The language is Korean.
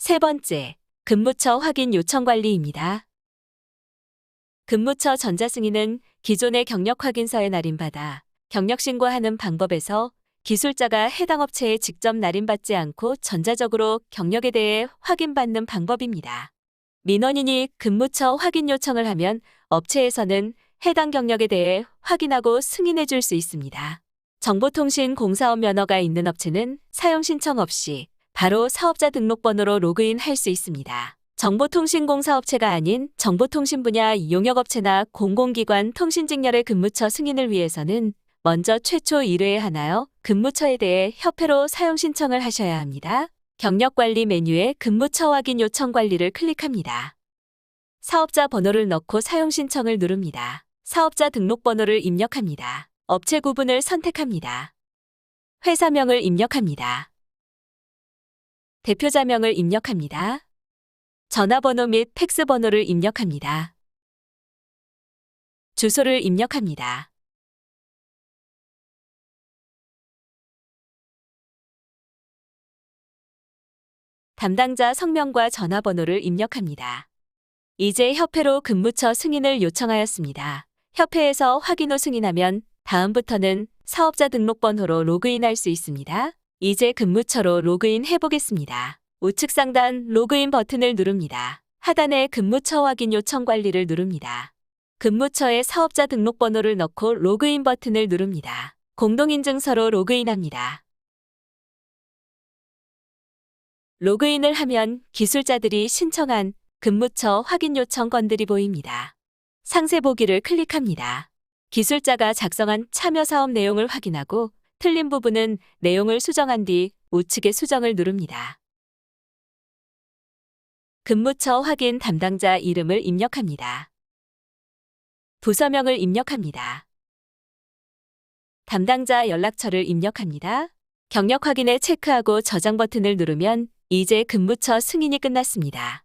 세 번째, 근무처 확인 요청 관리입니다. 근무처 전자승인은 기존의 경력 확인서에 날인받아 경력 신고하는 방법에서 기술자가 해당 업체에 직접 날인받지 않고 전자적으로 경력에 대해 확인받는 방법입니다. 민원인이 근무처 확인 요청을 하면 업체에서는 해당 경력에 대해 확인하고 승인해 줄 수 있습니다. 정보통신 공사업 면허가 있는 업체는 사용 신청 없이 바로 사업자 등록번호로 로그인 할 수 있습니다. 정보통신공 사업체가 아닌 정보통신 분야 용역업체나 공공기관 통신직렬의 근무처 승인을 위해서는 먼저 최초 1회에 하나요 근무처에 대해 협회로 사용 신청을 하셔야 합니다. 경력관리 메뉴에 근무처 확인 요청 관리를 클릭합니다. 사업자 번호를 넣고 사용 신청을 누릅니다. 사업자 등록번호를 입력합니다. 업체 구분을 선택합니다. 회사명을 입력합니다. 대표자명을 입력합니다. 전화번호 및 팩스 번호를 입력합니다. 주소를 입력합니다. 담당자 성명과 전화번호를 입력합니다. 이제 협회로 근무처 승인을 요청하였습니다. 협회에서 확인 후 승인하면 다음부터는 사업자 등록번호로 로그인할 수 있습니다. 이제 근무처로 로그인 해보겠습니다. 우측 상단 로그인 버튼을 누릅니다. 하단에 근무처 확인 요청 관리를 누릅니다. 근무처에 사업자 등록번호를 넣고 로그인 버튼을 누릅니다. 공동인증서로 로그인합니다. 로그인을 하면 기술자들이 신청한 근무처 확인 요청 건들이 보입니다. 상세 보기를 클릭합니다. 기술자가 작성한 참여 사업 내용을 확인하고 틀린 부분은 내용을 수정한 뒤 우측의 수정을 누릅니다. 근무처 확인 담당자 이름을 입력합니다. 부서명을 입력합니다. 담당자 연락처를 입력합니다. 경력 확인에 체크하고 저장 버튼을 누르면 이제 근무처 승인이 끝났습니다.